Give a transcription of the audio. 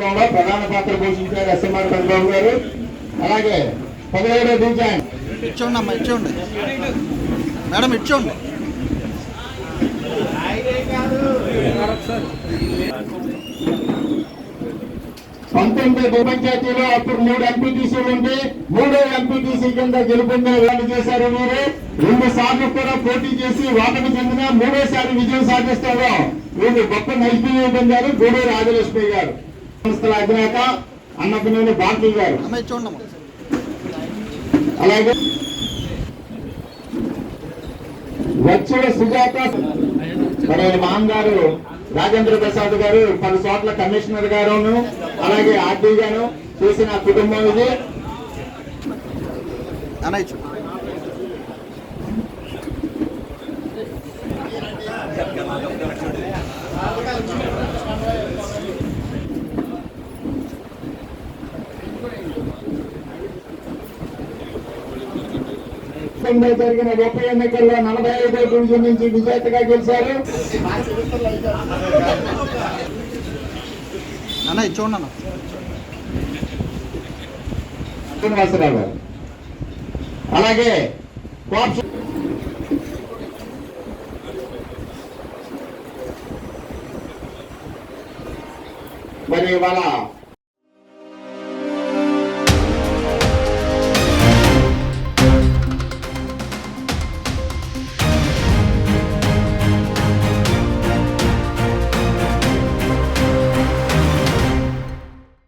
కార్యక్రమంలో ప్రధాన పాత్ర పోషించారు ఎస్ఎంఆర్ చంద్రబాబు గారు. అలాగే పదిహేడో డివిజన్. ఇచ్చోండి అమ్మా ఇచ్చోండి. మేడం ఇచ్చోండి. పంతొమ్మిది ఉప పంచాయతీలో అప్పుడు మూడు ఎంపీటీసీలు ఉండి మూడో ఎంపీటీసీ కింద గెలుపొందే వాళ్ళు చేశారు మీరు. రెండు సార్లు కూడా పోటీ చేసి ఓటమి చెందిన మూడోసారి విజయం సాధిస్తారు. వీళ్ళు గొప్ప నైపుణ్యం పొందారు గూడూరు రాజలక్ష్మి గారు. సంస్థల అధినేత అన్నపినేని బాంకీ గారు. అలాగే వచ్చిన సుజాత మరి మామగారు రాజేంద్ర ప్రసాద్ గారు పలు చోట్ల కమిషనర్ గారును అలాగే ఆర్డీ గారు చేసిన కుటుంబం ఇది. గతంలో జరిగిన ఉప ఎన్నికల్లో నలభై ఐదో డివిజన్ నుంచి విజేతగా గెలిచారు. శ్రీనివాసరావు. గారు అలాగే మరి వాళ్ళ